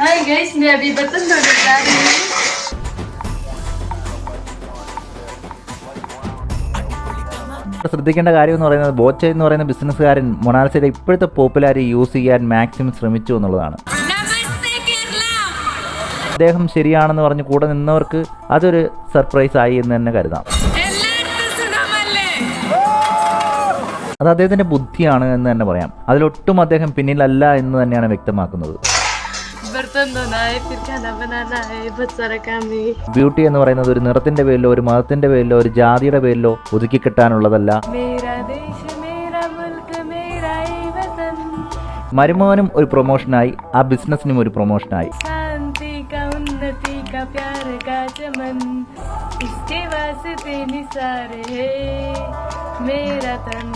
Hi guys मैं अभी बर्तन धोने जा रही हूँ ശ്രദ്ധിക്കേണ്ട കാര്യം എന്ന് പറയുന്നത് ബോച്ച എന്ന് പറയുന്ന ബിസിനസ്സുകാരൻ മൊണാലിസയുടെ ഇപ്പോഴത്തെ പോപ്പുലാരിറ്റി യൂസ് ചെയ്യാൻ മാക്സിമം ശ്രമിച്ചു എന്നുള്ളതാണ് അദ്ദേഹം ശരിയാണെന്ന് പറഞ്ഞ് കൂടെ നിന്നവർക്ക് അതൊരു സർപ്രൈസ് ആയി എന്ന് തന്നെ കരുതാം അത് അദ്ദേഹത്തിന്റെ ബുദ്ധിയാണ് എന്ന് തന്നെ പറയാം അതിലൊട്ടും അദ്ദേഹം പിന്നിലല്ല എന്ന് തന്നെയാണ് വ്യക്തമാക്കുന്നത് ബ്യൂട്ടി എന്ന് പറയുന്നത് ഒരു നിറത്തിന്റെ പേരിലോ ഒരു മതത്തിന്റെ പേരിലോ ഒരു ജാതിയുടെ പേരിലോ ഒതുക്കി കിട്ടാനുള്ളതല്ല मेरा देश मेरा मुल्क मेरा ही वतन മരുമോനും ഒരു പ്രൊമോഷനായി ആ ബിസിനസ്സിനും ഒരു പ്രൊമോഷനായി शांति का उन्नति का प्यार का चमन इसके वास्ते निसार है मेरा तन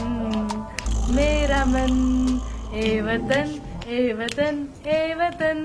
मेरा मन ए वतन ഏ വതൻ ഏ വതൻ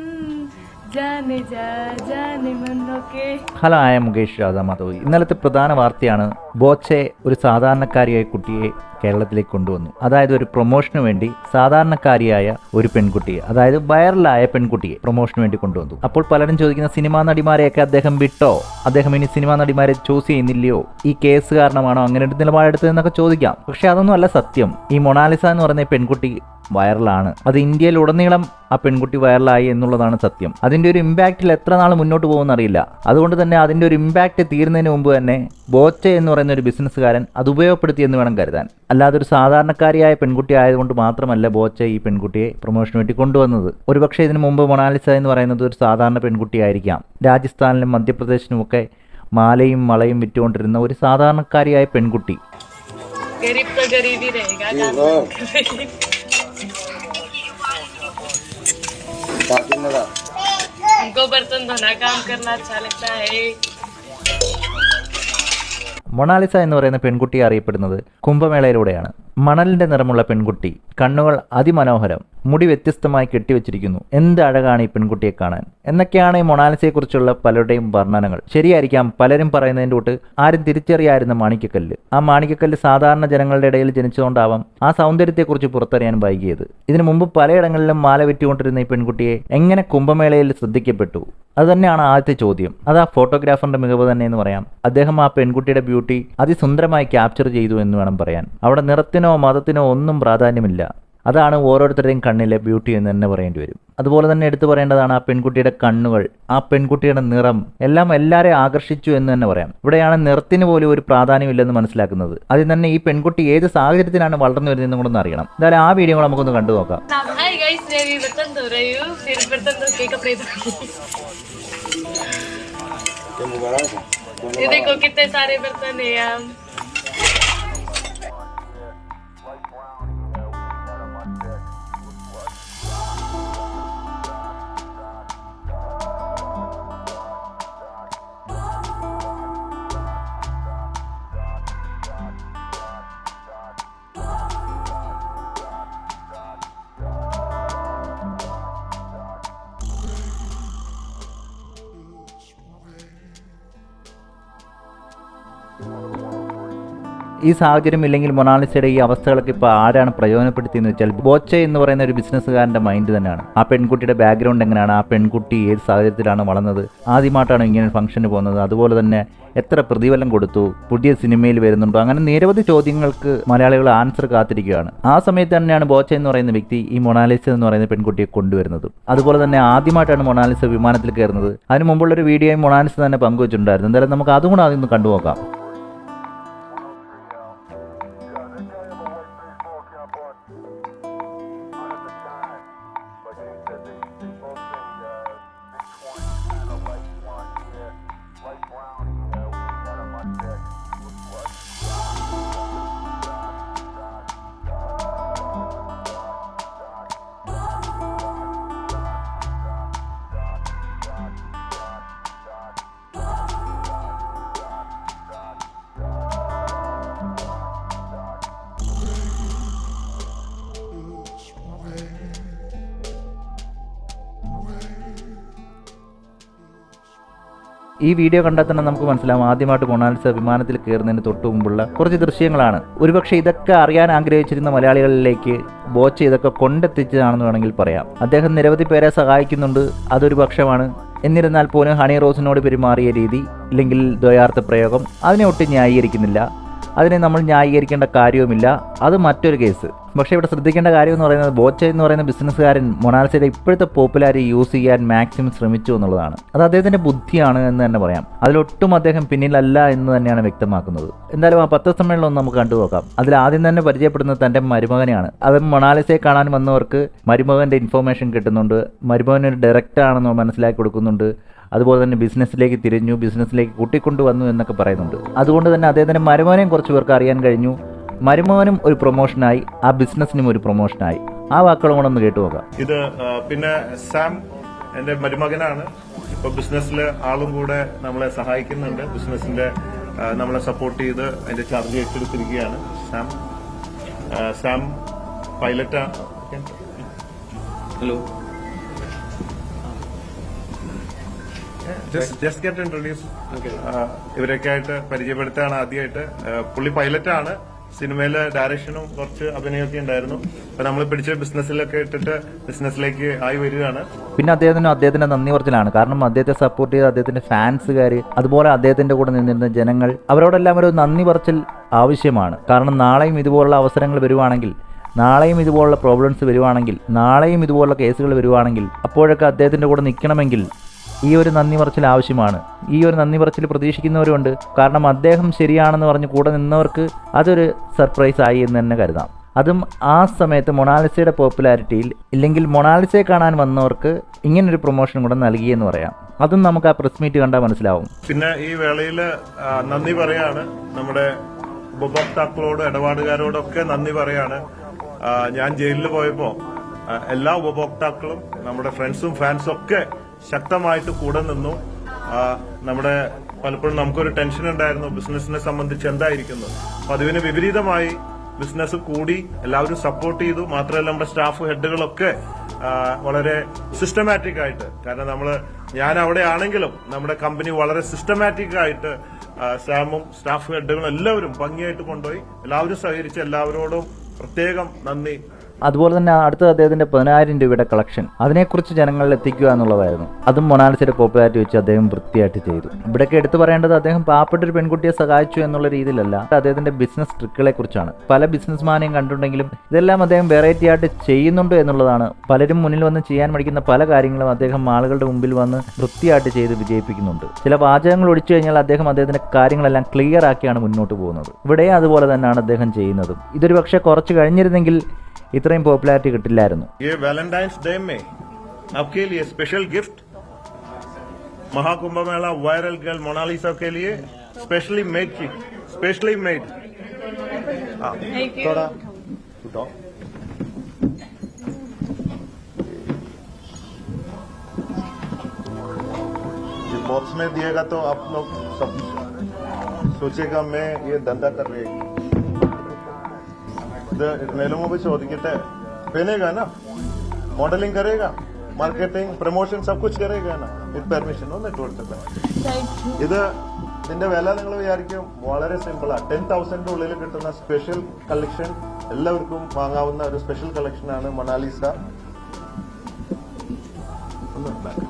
ഹലോ ആയ മുകേഷ് രാധാ മാധവ് ഇന്നലത്തെ പ്രധാന വാർത്തയാണ് ബോച്ചെ ഒരു സാധാരണക്കാരിയായ കുട്ടിയെ കേരളത്തിലേക്ക് കൊണ്ടുവന്നു. അതായത് ഒരു പ്രൊമോഷന് വേണ്ടി സാധാരണക്കാരിയായ ഒരു പെൺകുട്ടിയെ അതായത് വൈറലായ പെൺകുട്ടിയെ പ്രൊമോഷന് വേണ്ടി കൊണ്ടുവന്നു. അപ്പോൾ പലരും ചോദിക്കുന്ന സിനിമാ നടിമാരെയൊക്കെ അദ്ദേഹം വിട്ടോ? അദ്ദേഹം ഇനി സിനിമാ നടിമാരെ ചൂസ് ചെയ്യുന്നില്ലയോ? ഈ കേസ് കാരണമാണോ അങ്ങനെ ഒരു നിലപാടെടുത്തതെന്നൊക്കെ ചോദിക്കാം. പക്ഷെ അതൊന്നും അല്ല സത്യം. ഈ മൊണാലിസ എന്ന് പറയുന്ന പെൺകുട്ടി വൈറലാണ്. അത് ഇന്ത്യയിൽ ഉടനീളം ആ പെൺകുട്ടി വൈറലായി എന്നുള്ളതാണ് സത്യം. അതിന്റെ ഒരു ഇമ്പാക്റ്റിൽ എത്ര നാൾ മുന്നോട്ട് പോകുമെന്നറിയില്ല. അതുകൊണ്ട് തന്നെ അതിന്റെ ഒരു ഇമ്പാക്റ്റ് തീരുന്നതിന് മുമ്പ് തന്നെ ബോച്ച എന്ന് പറയുന്ന ഒരു ബിസിനസ്സുകാരൻ അത് ഉപയോഗപ്പെടുത്തി എന്ന് വേണം കരുതാൻ അല്ലാതെ ഒരു സാധാരണക്കാരിയായ പെൺകുട്ടി ആയതുകൊണ്ട് മാത്രമല്ല ബോച്ച ഈ പെൺകുട്ടിയെ പ്രൊമോഷന് വേണ്ടി കൊണ്ടുവന്നത് ഒരുപക്ഷെ ഇതിനു മുമ്പ് മൊണാലിസ എന്ന് പറയുന്നത് ഒരു സാധാരണ പെൺകുട്ടിയായിരിക്കാം രാജസ്ഥാനിലും മധ്യപ്രദേശിലുമൊക്കെ മാലയും വളയും വിറ്റുകൊണ്ടിരുന്ന ഒരു സാധാരണക്കാരിയായ പെൺകുട്ടി गरीब तो गरीब ही रहेगा काम हमको बर्तन धोना काम करना अच्छा लगता है മൊണാലിസ എന്ന് പറയുന്ന പെൺകുട്ടി അറിയപ്പെടുന്നത് കുംഭമേളയിലൂടെയാണ്. മണലിന്റെ നിറമുള്ള പെൺകുട്ടി കണ്ണുകൾ അതിമനോഹരം മുടി വ്യത്യസ്തമായി കെട്ടിവെച്ചിരിക്കുന്നു. എന്ത് അഴകാണ് ഈ പെൺകുട്ടിയെ കാണാൻ? എന്നൊക്കെയാണ് ഈ മൊണാലിസയെക്കുറിച്ചുള്ള പലരുടെയും വർണനകൾ. ശരിയായിരിക്കാം പലരും പറയുന്നതിന്റെ കൂട്ട് ആരും തിരിച്ചറിയായിരുന്ന മാണിക്കക്കല്ല് ആ മാണിക്കക്കല്ല് സാധാരണ ജനങ്ങളുടെ ഇടയിൽ ജനിച്ചുകൊണ്ടാവാം ആ സൗന്ദര്യത്തെക്കുറിച്ച് പുറത്തറിയാൻ വൈകിയത്. ഇതിനു മുമ്പ് പലയിടങ്ങളിലും മാല വിറ്റുകൊണ്ടിരുന്ന ഈ പെൺകുട്ടിയെ എങ്ങനെ കുംഭമേളയിൽ ശ്രദ്ധിക്കപ്പെട്ടു? അത് തന്നെയാണ് ആദ്യത്തെ ചോദ്യം. അത് ആ ഫോട്ടോഗ്രാഫറിന്റെ മികവ് തന്നെ എന്ന് പറയാം. അദ്ദേഹം ആ പെൺകുട്ടിയുടെ ബ്യൂട്ടി അതിസുന്ദരമായി ക്യാപ്ചർ ചെയ്തു എന്ന് വേണം പറയാൻ. അവിടെ നിറത്തിനോ മതത്തിനോ ഒന്നും പ്രാധാന്യമില്ല അതാണ് ഓരോരുത്തരുടെയും കണ്ണിലെ ബ്യൂട്ടി എന്ന് തന്നെ പറയേണ്ടി വരും അതുപോലെ തന്നെ എടുത്തു പറയേണ്ടതാണ് ആ പെൺകുട്ടിയുടെ കണ്ണുകൾ ആ പെൺകുട്ടിയുടെ നിറം എല്ലാം എല്ലാവരെയും ആകർഷിച്ചു എന്ന് തന്നെ പറയാം ഇവിടെയാണ് നിറത്തിന് പോലും ഒരു പ്രാധാന്യമില്ലെന്ന് മനസ്സിലാക്കുന്നത് അതിൽ തന്നെ ഈ പെൺകുട്ടി ഏത് സാഹചര്യത്തിലാണ് വളർന്നു വരുന്നതെന്നും കൂടെ ഒന്ന് അറിയണം എന്തായാലും ആ വീഡിയോ കൂടെ നമുക്കൊന്ന് കണ്ടു നോക്കാം हाय गाइस मैं अभी बर्तन धो रही हूँ फिर बर्तन धो के कपड़े धो ये देखो कितने सारे बर्तन है हम ഈ സാഹചര്യം ഇല്ലെങ്കിൽ മൊണാലിസയുടെ ഈ അവസ്ഥകളൊക്കെ ഇപ്പോൾ ആരാണ് പ്രയോജനപ്പെടുത്തിയെന്ന് വെച്ചാൽ ബോച്ച എന്ന് പറയുന്ന ഒരു ബിസിനസ്സുകാരന്റെ മൈൻഡ് തന്നെയാണ്. ആ പെൺകുട്ടിയുടെ ബാക്ക്ഗ്രൗണ്ട് എങ്ങനെയാണ്? ആ പെൺകുട്ടി ഏത് സാഹചര്യത്തിലാണ് വളർന്നത്? ആദ്യമായിട്ടാണ് ഇങ്ങനെ ഫംഗ്ഷന് പോകുന്നത്. അതുപോലെ തന്നെ എത്ര പ്രതിഫലം കൊടുത്തു? പുതിയ സിനിമയിൽ വരുന്നുണ്ടോ? അങ്ങനെ നിരവധി ചോദ്യങ്ങൾക്ക് മലയാളികൾ ആൻസർ കാത്തിരിക്കുകയാണ്. ആ സമയത്ത് തന്നെയാണ് ബോച്ച എന്ന് പറയുന്ന വ്യക്തി ഈ മൊണാലിസ എന്ന് പറയുന്ന പെൺകുട്ടിയെ കൊണ്ടുവരുന്നത്. അതുപോലെ തന്നെ ആദ്യമായിട്ടാണ് മൊണാലിസ വിമാനത്തിൽ കയറുന്നത്. അതിന് മുമ്പുള്ള ഒരു വീഡിയോയും മൊണാലിസ തന്നെ പങ്കുവച്ചിട്ടുണ്ടായിരുന്നു. എന്തായാലും നമുക്ക് അതും കൂടെ ആദ്യം ഈ വീഡിയോ കണ്ടാൽ തന്നെ നമുക്ക് മനസ്സിലാവും. ആദ്യമായിട്ട് മൊണാലിസ വിമാനത്തിൽ കയറുന്നതിന് തൊട്ട് മുമ്പുള്ള കുറച്ച് ദൃശ്യങ്ങളാണ്. ഒരുപക്ഷെ ഇതൊക്കെ അറിയാൻ ആഗ്രഹിച്ചിരുന്ന മലയാളികളിലേക്ക് ബോച്ച് ഇതൊക്കെ കൊണ്ടെത്തിച്ചതാണെന്ന് വേണമെങ്കിൽ പറയാം. അദ്ദേഹം നിരവധി പേരെ സഹായിക്കുന്നുണ്ട്. അതൊരു പക്ഷമാണ്. എന്നിരുന്നാൽ പോലും ഹണി റോസിനോട് പെരുമാറിയ രീതി ഇല്ലെങ്കിൽ ദ്വയാർത്ഥ പ്രയോഗം അതിനെ ഒട്ടും ന്യായീകരിക്കുന്നില്ല. അതിനെ നമ്മൾ ന്യായീകരിക്കേണ്ട കാര്യവുമില്ല. അത് മറ്റൊരു കേസ്. പക്ഷേ ഇവിടെ ശ്രദ്ധിക്കേണ്ട കാര്യം എന്ന് പറയുന്നത് ബോച്ച എന്ന് പറയുന്ന ബിസിനസ്സുകാരൻ മൊണാലിസയുടെ ഇപ്പോഴത്തെ പോപ്പുലാരിറ്റി യൂസ് ചെയ്യാൻ മാക്സിമം ശ്രമിച്ചു എന്നുള്ളതാണ്. അത് അദ്ദേഹത്തിന്റെ ബുദ്ധിയാണ് എന്ന് തന്നെ പറയാം. അതിലൊട്ടും അദ്ദേഹം പിന്നിലല്ല എന്ന് തന്നെയാണ് വ്യക്തമാക്കുന്നത്. എന്തായാലും ആ പത്ര സമ്മേളനം നമുക്ക് കണ്ടുനോക്കാം അതിൽ ആദ്യം തന്നെ പരിചയപ്പെടുന്നത് തന്റെ മരുമകനെയാണ്. അത് മൊണാലിസയെ കാണാൻ വന്നവർക്ക് മരുമകന്റെ ഇൻഫർമേഷൻ കിട്ടുന്നുണ്ട്. മരുമകൻ ഒരു ഡയറക്ടർ ആണെന്ന് മനസ്സിലാക്കി കൊടുക്കുന്നുണ്ട്. അതുപോലെ തന്നെ ബിസിനസ്സിലേക്ക് തിരിഞ്ഞു ബിസിനസ്സിലേക്ക് കൂട്ടിക്കൊണ്ടു വന്നു എന്നൊക്കെ പറയുന്നുണ്ട്. അതുകൊണ്ട് തന്നെ അദ്ദേഹത്തിന്റെ മരുമോനെയും കുറച്ച് പേർക്ക് അറിയാൻ കഴിഞ്ഞു. മരുമോനും ഒരു പ്രൊമോഷനായി ആ ബിസിനസ്സിനും ഒരു പ്രൊമോഷനായി. ആ വാക്കുകളും കൂടെ ഒന്ന് കേട്ടു നോക്കാം. ഇത് പിന്നെ സാം എന്റെ മരുമകനാണ്. ഇപ്പൊ ബിസിനസ്സിൽ ആളും കൂടെ നമ്മളെ സഹായിക്കുന്നുണ്ട്. ബിസിനസിന്റെ നമ്മളെ സപ്പോർട്ട് ചെയ്ത് അതിന്റെ ചാർജ് ഏറ്റെടുത്തിരിക്കുകയാണ് സാം. സാം പൈലറ്റാണ് ഹലോ ജസ്റ്റ് ഗെറ്റ് ഇൻട്രൊഡ്യൂസ് ഇവരൊക്കെ ആയിട്ട് പരിചയപ്പെടുത്താണ് ആദ്യമായിട്ട്. പുള്ളി പുള്ളി ആണ് സിനിമയിലെ ഡയറക്ഷനും കുറച്ച് അഭിനയമൊക്കെ ഉണ്ടായിരുന്നു. അപ്പൊ നമ്മൾ പിടിച്ച ബിസിനസ്സിലൊക്കെ ഇട്ടിട്ട് ബിസിനസ്സിലേക്ക് ആയി വരികയാണ്. പിന്നെ അദ്ദേഹത്തിന് അദ്ദേഹത്തിന്റെ നന്ദി പറച്ചിലാണ് കാരണം അദ്ദേഹത്തെ സപ്പോർട്ട് ചെയ്ത അദ്ദേഹത്തിന്റെ ഫാൻസുകാർ അതുപോലെ അദ്ദേഹത്തിന്റെ കൂടെ നിന്നിരുന്ന ജനങ്ങൾ അവരോടെല്ലാം ഒരു നന്ദി പറച്ചിൽ ആവശ്യമാണ്. കാരണം നാളെയും ഇതുപോലുള്ള അവസരങ്ങൾ വരുവാണെങ്കിൽ നാളെയും ഇതുപോലുള്ള പ്രോബ്ലംസ് വരുവാണെങ്കിൽ നാളെയും ഇതുപോലുള്ള കേസുകൾ വരുവാണെങ്കിൽ അപ്പോഴൊക്കെ അദ്ദേഹത്തിന്റെ കൂടെ നിൽക്കണമെങ്കിൽ ഈ ഒരു നന്ദി പറച്ചിൽ ആവശ്യമാണ്. ഈ ഒരു നന്ദി പറച്ചിൽ പ്രതീക്ഷിക്കുന്നവരുണ്ട്. കാരണം അദ്ദേഹം ശരിയാണെന്ന് പറഞ്ഞ് കൂടെ നിന്നവർക്ക് അതൊരു സർപ്രൈസ് ആയി എന്ന് തന്നെ കരുതാം. അതും ആ സമയത്ത് മൊണാലിസയുടെ പോപ്പുലാരിറ്റിയിൽ ഇല്ലെങ്കിൽ മൊണാലിസയെ കാണാൻ വന്നവർക്ക് ഇങ്ങനൊരു പ്രൊമോഷൻ കൂടെ നൽകിയെന്ന് പറയാം. അതും നമുക്ക് ആ പ്രസ് മീറ്റ് കണ്ടാൽ മനസ്സിലാവും. പിന്നെ ഈ വേളയിൽ നന്ദി പറയാണ്. നമ്മുടെ ഉപഭോക്താക്കളോട് ഇടപാടുകാരോടൊക്കെ നന്ദി പറയാണ്. ഞാൻ ജയിലിൽ പോയപ്പോ എല്ലാ ഉപഭോക്താക്കളും നമ്മുടെ ഫ്രണ്ട്സും ഫാൻസും ഒക്കെ ശക്തമായിട്ട് കൂടെ നിന്നു. നമ്മുടെ പലപ്പോഴും നമുക്കൊരു ടെൻഷൻ ഉണ്ടായിരുന്നു. ബിസിനസിനെ സംബന്ധിച്ച് എന്തായിരിക്കുന്നു. അപ്പൊ അതിന് വിപരീതമായി ബിസിനസ് കൂടി എല്ലാവരും സപ്പോർട്ട് ചെയ്തു. മാത്രമല്ല നമ്മുടെ സ്റ്റാഫ് ഹെഡുകളൊക്കെ വളരെ സിസ്റ്റമാറ്റിക് ആയിട്ട്. കാരണം നമ്മൾ ഞാൻ അവിടെ ആണെങ്കിലും നമ്മുടെ കമ്പനി വളരെ സിസ്റ്റമാറ്റിക് ആയിട്ട് സ്റ്റാമും സ്റ്റാഫ് ഹെഡുകളും എല്ലാവരും ഭംഗിയായിട്ട് കൊണ്ടുപോയി. എല്ലാവരും സഹകരിച്ച് എല്ലാവരോടും പ്രത്യേകം നന്ദി അതുപോലെ തന്നെ അടുത്ത അദ്ദേഹത്തിന്റെ പതിനായിരം രൂപയുടെ കളക്ഷൻ. അതിനെക്കുറിച്ച് ജനങ്ങളിൽ എത്തിക്കുക എന്നുള്ളതായിരുന്നു. അതും മൊണാലിസയുടെ പോപ്പുലാരിറ്റി വെച്ച് അദ്ദേഹം വൃത്തിയായിട്ട് ചെയ്തു. ഇവിടെയൊക്കെ എടുത്തു പറയേണ്ടത് അദ്ദേഹം പാവപ്പെട്ട ഒരു പെൺകുട്ടിയെ സഹായിച്ചു എന്നുള്ള രീതിയിലല്ല അദ്ദേഹത്തിന്റെ ബിസിനസ് ട്രിക്കുകളെ കുറിച്ചാണ്. പല ബിസിനസ്മാനെയും കണ്ടുണ്ടെങ്കിലും ഇതെല്ലാം അദ്ദേഹം വെറൈറ്റി ആയിട്ട് ചെയ്യുന്നുണ്ട് എന്നുള്ളതാണ്. പലരും മുന്നിൽ വന്ന് ചെയ്യാൻ മടിക്കുന്ന പല കാര്യങ്ങളും അദ്ദേഹം ആളുകളുടെ മുമ്പിൽ വന്ന് വൃത്തിയായിട്ട് ചെയ്ത് വിജയിപ്പിക്കുന്നുണ്ട്. ചില വാചകങ്ങൾ ഒഴിച്ചു കഴിഞ്ഞാൽ അദ്ദേഹം അദ്ദേഹത്തിന്റെ കാര്യങ്ങളെല്ലാം ക്ലിയർ ആക്കിയാണ് മുന്നോട്ട് പോകുന്നത്. ഇവിടെ അതുപോലെ തന്നെയാണ് അദ്ദേഹം ചെയ്യുന്നതും. ഇതൊരു പക്ഷേ കുറച്ച് കഴിഞ്ഞിരുന്നെങ്കിൽ ഇത്രയും പോപ്പുലാരിറ്റി കിട്ടില്ലായിരുന്നു ये वैलेंटाइंस डे में आपके लिए special gift Mahakumbh Mela viral girl Monalisa के लिए स्पेशली मेड की स्पेशली मेड Thank you. थोड़ा उठाओ। ये बॉक्स में दिएगा तो आप लोग सब सोचेगा मैं ये धंधा कर रही ഇത് ഇടുന്നതിന് മുമ്പ് ചോദിക്കട്ടെ? ബനേഗാ നാ മോഡലിംഗ് കരേഗാ മാർക്കറ്റിംഗ് പ്രൊമോഷൻ സബ് കുച്ച് കരേഗാ നാ വിത്ത് പെർമിഷൻ ഒന്ന് ഇട്ട് കൊടുത്തിട്ട് ഇത് ഇതിന്റെ വില നിങ്ങൾ വിചാരിക്കും വളരെ സിമ്പിളാണ് ടെൻ തൗസൻഡിന്റെ ഉള്ളിൽ കിട്ടുന്ന സ്പെഷ്യൽ കളക്ഷൻ എല്ലാവർക്കും വാങ്ങാവുന്ന ഒരു സ്പെഷ്യൽ കളക്ഷനാണ് മണാലിസ ഒന്ന് ഉണ്ടാക്കുക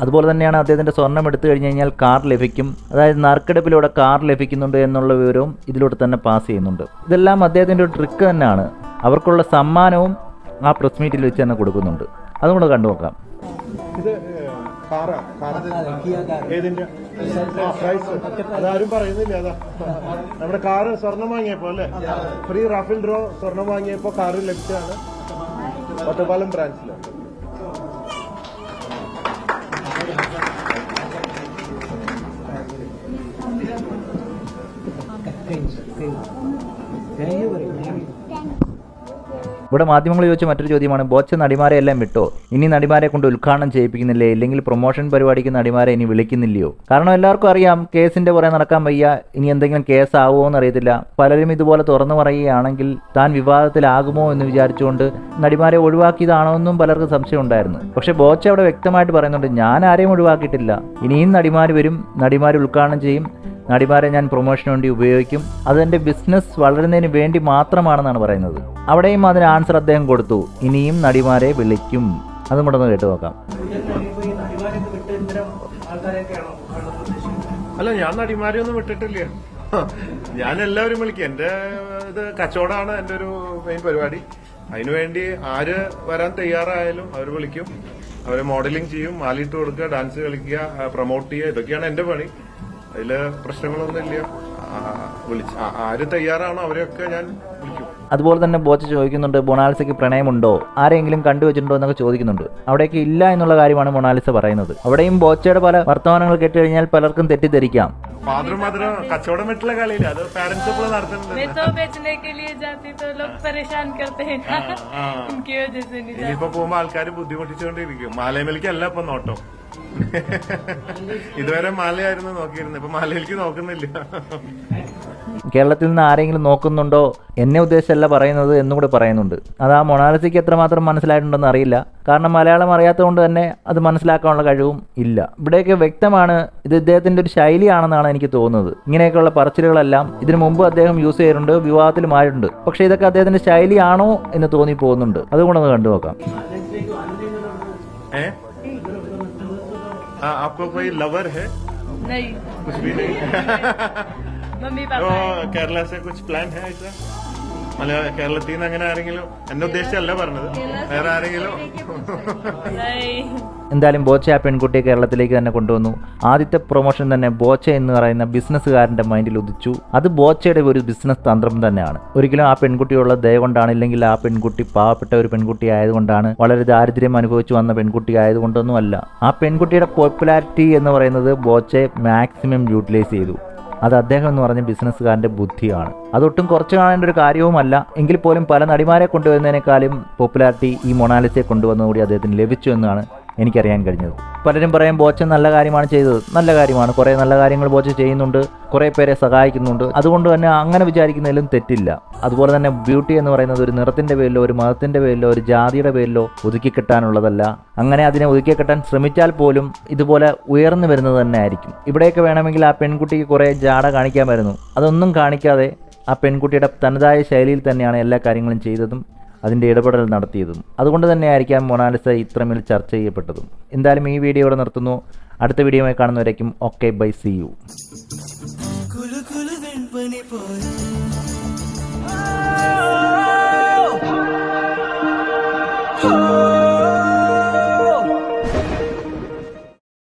അതുപോലെ തന്നെയാണ് അദ്ദേഹത്തിന്റെ സ്വർണം എടുത്തു കഴിഞ്ഞ് കഴിഞ്ഞാൽ കാർ ലഭിക്കും. അതായത് നറുക്കെടുപ്പിലൂടെ കാർ ലഭിക്കുന്നുണ്ട് എന്നുള്ള വിവരവും ഇതിലൂടെ തന്നെ പാസ് ചെയ്യുന്നുണ്ട്. ഇതെല്ലാം അദ്ദേഹത്തിന്റെ ഒരു ട്രിക്ക് തന്നെയാണ്. അവർക്കുള്ള സമ്മാനവും ആ പ്രസ് മീറ്റിൽ വെച്ച് തന്നെ കൊടുക്കുന്നുണ്ട്. അതും കൂടെ കണ്ടു നോക്കാം. ഇത് കാറാ ഏതിന്റെ പ്രൈസ് അതാരും പറയുന്നില്ല അതാ. നമ്മുടെ കാറ് സ്വർണം വാങ്ങിയപ്പോ അല്ലേ? ഫ്രീ റാഫിൽ ഡ്രോ സ്വർണം വാങ്ങിയപ്പോ കാറ് ലഭിച്ചതാണ്. ഒറ്റപ്പാലം ബ്രാഞ്ചിലാണ് ഇവിടെ മാധ്യമങ്ങൾ ചോദിച്ച മറ്റൊരു ചോദ്യമാണ് ബോച്ച നടിമാരെ എല്ലാം വിട്ടോ? ഇനി നടിമാരെ കൊണ്ട് ഉദ്ഘാടനം ചെയ്യിപ്പിക്കുന്നില്ലേ? ഇല്ലെങ്കിൽ പ്രൊമോഷൻ പരിപാടിക്ക് നടിമാരെ ഇനി വിളിക്കുന്നില്ലയോ? കാരണം എല്ലാവർക്കും അറിയാം കേസിന്റെ പുറകെ നടക്കാൻ വയ്യ ഇനി എന്തെങ്കിലും കേസ് ആവുമോ എന്ന് അറിയത്തില്ല. പലരും ഇതുപോലെ തുറന്നു പറയുകയാണെങ്കിൽ താൻ വിവാദത്തിലാകുമോ എന്ന് വിചാരിച്ചുകൊണ്ട് നടിമാരെ ഒഴിവാക്കിയതാണോ എന്നും പലർക്കും സംശയം ഉണ്ടായിരുന്നു. പക്ഷെ ബോച്ച അവിടെ വ്യക്തമായിട്ട് പറയുന്നുണ്ട് ഞാൻ ആരെയും ഒഴിവാക്കിയിട്ടില്ല. ഇനിയും നടിമാർ വരും നടിമാർ ഉദ്ഘാടനം ചെയ്യും. നടിമാരെ ഞാൻ പ്രൊമോഷന് വേണ്ടി ഉപയോഗിക്കും. അതെന്റെ ബിസിനസ് വളരുന്നതിന് വേണ്ടി മാത്രമാണെന്നാണ് പറയുന്നത്. അവിടെയും അതിന് ആൻസർ അദ്ദേഹം കൊടുത്തു. ഇനിയും നടിമാരെ വിളിക്കും. അതും കൂടെ ഒന്ന് കേട്ടു നോക്കാം. അല്ല ഞാൻ നടിമാരെ ഒന്നും വിട്ടിട്ടില്ല. ഞാൻ എല്ലാവരും വിളിക്കും. എന്റെ ഇത് കച്ചവടമാണ് എന്റെ ഒരു മെയിൻ പരിപാടി. അതിനുവേണ്ടി ആര് വരാൻ തയ്യാറായാലും അവർ വിളിക്കും. അവരെ മോഡലിംഗ് ചെയ്യും മാലിട്ട് കൊടുക്കുക ഡാൻസ് കളിക്കുക പ്രൊമോട്ട് ചെയ്യുക ഇതൊക്കെയാണ് എന്റെ പണി. അതില് പ്രശ്നങ്ങളൊന്നും ഇല്ല ആ, വിളിച്ച് ആ- ആര് തയ്യാറാണോ അവരെയൊക്കെ ഞാൻ വിളിക്കും അതുപോലെ തന്നെ ബോച്ച ചോദിക്കുന്നുണ്ട് മൊണാലിസയ്ക്ക് പ്രണയമുണ്ടോ ആരെങ്കിലും കണ്ടുവച്ചിട്ടുണ്ടോ എന്നൊക്കെ ചോദിക്കുന്നുണ്ട് അവിടേക്ക് ഇല്ല എന്നുള്ള കാര്യമാണ് മൊണാലിസ പറയുന്നത് അവിടെയും ബോച്ചയുടെ പല വർത്തമാനങ്ങൾ കേട്ട് കഴിഞ്ഞാൽ പലർക്കും തെറ്റിദ്ധരിക്കാം ഫാദറും മദറും കച്ചവടം വിട്ടുള്ള കളിയില്ല അത് പാരന്റ്സ് ഇപ്പോൾ നടത്തുന്നുണ്ട് मैं तो बेचने के लिए जाती तो लोग परेशान करते हैं ना ആ. उनकी वजह से नहीं जाती ഇനിയിപ്പോ പോകുമ്പോ ആൾക്കാർ ബുദ്ധിമുട്ടിച്ചുകൊണ്ടിരിക്കും മാലയമേലിക്കല്ല ഇപ്പൊ നോട്ടം ഇതുവരെ മാലയായിരുന്നു നോക്കിയിരുന്നത്. ഇപ്പൊ മാലയിലേക്ക് നോക്കുന്നില്ല. കേരളത്തിൽ നിന്ന് ആരെങ്കിലും നോക്കുന്നുണ്ടോ? എന്നെ ഉദ്ദേശിച്ചല്ല പറയുന്നത് എന്നും കൂടെ പറയുന്നുണ്ട്. അത് ആ മൊണാലിസിക്ക് എത്രമാത്രം മനസ്സിലായിട്ടുണ്ടെന്ന് അറിയില്ല. കാരണം മലയാളം അറിയാത്തതുകൊണ്ട് തന്നെ അത് മനസ്സിലാക്കാനുള്ള കഴിവും ഇല്ല. ഇവിടെയൊക്കെ വ്യക്തമാണ് ഇത് ഇദ്ദേഹത്തിന്റെ ഒരു ശൈലിയാണെന്നാണ് എനിക്ക് തോന്നുന്നത്. ഇങ്ങനെയൊക്കെയുള്ള പറച്ചിലുകളെല്ലാം ഇതിനു മുമ്പ് അദ്ദേഹം യൂസ് ചെയ്യാറുണ്ട് വിവാഹത്തിലും ആയിട്ടുണ്ട് പക്ഷെ ഇതൊക്കെ അദ്ദേഹത്തിന്റെ ശൈലിയാണോ എന്ന് തോന്നി പോകുന്നുണ്ട് അതുകൊണ്ടൊന്ന് കണ്ടു നോക്കാം हाँ, आ, आपको कोई हम्म। लवर है? नहीं। कुछ भी नहीं। मम्मी पापा तो केरला से कुछ प्लान है ऐसा മലയാള കേരളത്തിൽ നിന്ന് അങ്ങനെ ആരെങ്കിലും എന്നെ ഉദ്ദേശിച്ചല്ല പറഞ്ഞത്. വേറെ ആരെങ്കിലും എന്തായാലും ബോച്ച ആ പെൺകുട്ടിയെ കേരളത്തിലേക്ക് തന്നെ കൊണ്ടുവന്നു. ആദ്യത്തെ പ്രൊമോഷൻ തന്നെ ബോച്ച എന്ന് പറയുന്ന ബിസിനസ്സുകാരന്റെ മൈൻഡിൽ ഉദിച്ചു. അത് ബോച്ചയുടെ ഒരു ബിസിനസ് തന്ത്രം തന്നെയാണ്. ഒരിക്കലും ആ പെൺകുട്ടിയുള്ള ദയ കൊണ്ടാണ് ഇല്ലെങ്കിൽ ആ പെൺകുട്ടി പാവപ്പെട്ട ഒരു പെൺകുട്ടി ആയതുകൊണ്ടാണ് വളരെ ദാരിദ്ര്യം അനുഭവിച്ചു വന്ന പെൺകുട്ടി ആയതുകൊണ്ടൊന്നും അല്ല ആ പെൺകുട്ടിയുടെ പോപ്പുലാരിറ്റി എന്ന് പറയുന്നത് ബോച്ചെ മാക്സിമം യൂട്ടിലൈസ് ചെയ്തു. അത് അദ്ദേഹം എന്ന് പറഞ്ഞ ബിസിനസ്സുകാരന്റെ ബുദ്ധിയാണ്. അതൊട്ടും കുറച്ച് കാണേണ്ട ഒരു കാര്യവുമല്ല. എങ്കിൽ പോലും പല നടിമാരെ കൊണ്ടുവരുന്നതിനേക്കാളും പോപ്പുലാരിറ്റി ഈ മൊണാലിസയെ കൊണ്ടുവന്നുകൂടി അദ്ദേഹത്തിന് ലഭിച്ചു എന്നാണ് എനിക്കറിയാൻ കഴിഞ്ഞത്. പലരും പറയും ബോച്ച നല്ല കാര്യമാണ് ചെയ്തത്. നല്ല കാര്യമാണ്. കുറേ നല്ല കാര്യങ്ങൾ ബോച്ച ചെയ്യുന്നുണ്ട്. കുറേ പേരെ സഹായിക്കുന്നുണ്ട്. അതുകൊണ്ട് തന്നെ അങ്ങനെ വിചാരിക്കുന്നതിലും തെറ്റില്ല. അതുപോലെ തന്നെ ബ്യൂട്ടി എന്ന് പറയുന്നത് ഒരു നിറത്തിന്റെ പേരിലോ ഒരു മതത്തിന്റെ പേരിലോ ഒരു ജാതിയുടെ പേരിലോ ഒതുക്കി കെട്ടാനുള്ളതല്ല. അങ്ങനെ അതിനെ ഒതുക്കി കെട്ടാൻ ശ്രമിച്ചാൽ പോലും ഇതുപോലെ ഉയർന്നു വരുന്നത് തന്നെ ആയിരിക്കും. ഇവിടെയൊക്കെ വേണമെങ്കിൽ ആ പെൺകുട്ടിക്ക് കുറേ ജാട കാണിക്കാമായിരുന്നു അതൊന്നും കാണിക്കാതെ ആ പെൺകുട്ടിയുടെ തനതായ ശൈലിയിൽ തന്നെയാണ് എല്ലാ കാര്യങ്ങളും ചെയ്തതും. അതിന്റെ ഇടപെടൽ നടത്തിയതും. അതുകൊണ്ട് തന്നെയായിരിക്കാം മൊണാലിസ ഇത്രമേൽ ചർച്ച ചെയ്യപ്പെട്ടതും. എന്തായാലും ഈ വീഡിയോ ഇവിടെ നിർത്തുന്നു. അടുത്ത വീഡിയോയുമായി കാണുന്നവരേക്കും okay bye see you. Oh